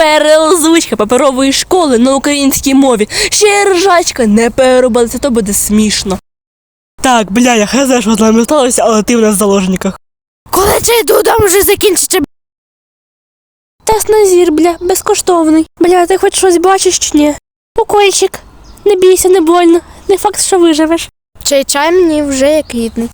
Переозвучка паперової школи на українській мові. Ще й ржачка не переробили, це то буде смішно. Так, бля, я хз, що з нами сталося, але ти в нас в заложниках. Коли цей дудом вже закінчиться? Тест на зір, бля, безкоштовний. Бля, ти хоч щось бачиш чи ні? Укольчик. Не бійся, не больно. Не факт, що виживеш. Чай чай мені вже як рідний.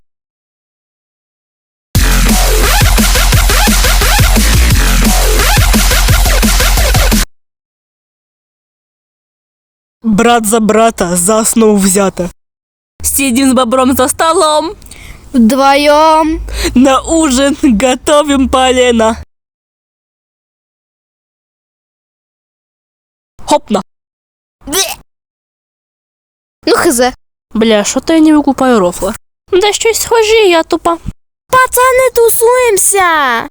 Брат за брата за основу взято. Сидим с бобром за столом, Вдвоєм. на ужин готовим полено. Хопна. Ну хз. Бля, що то я не викупаю рофла. Да щось схожі, я тупа. Пацани, тусуємося.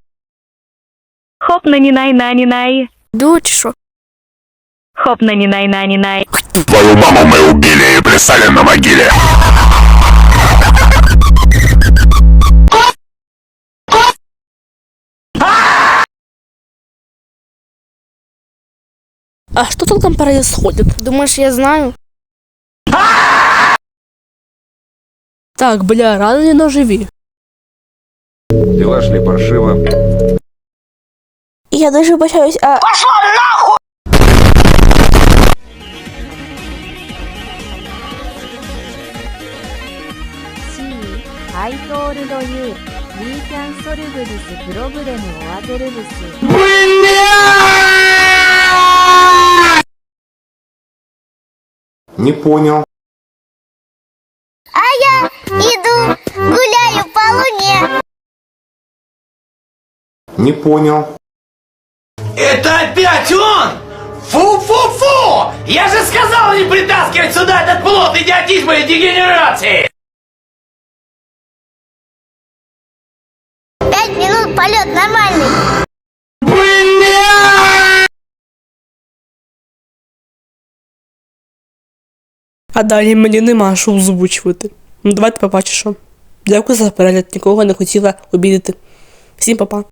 Хоп на нінай на нінай. Ду чи що? Хоп на нінай на нінай. Твою маму мы убили и плясали на могиле. А что тут там происходит? Думаєш, я знаю? Так, бля, ранені ноживі. Дела шли паршиво. Я даже бачаюсь, а... ハイトールド U リーキャンソルブリスプログレムオアゼルブス Не понял. Иду, гуляю по луне. Не понял. Это опять он! Фу-фу-фу! Я же сказал не притаскивать сюда этот плод идиотизма и дегенерации! полет нормальный. А далі мені нема що озвучувати. Ну давайте побачиш що. Дякую за перегляд, нікого не хотіла обідати. Всім па-па.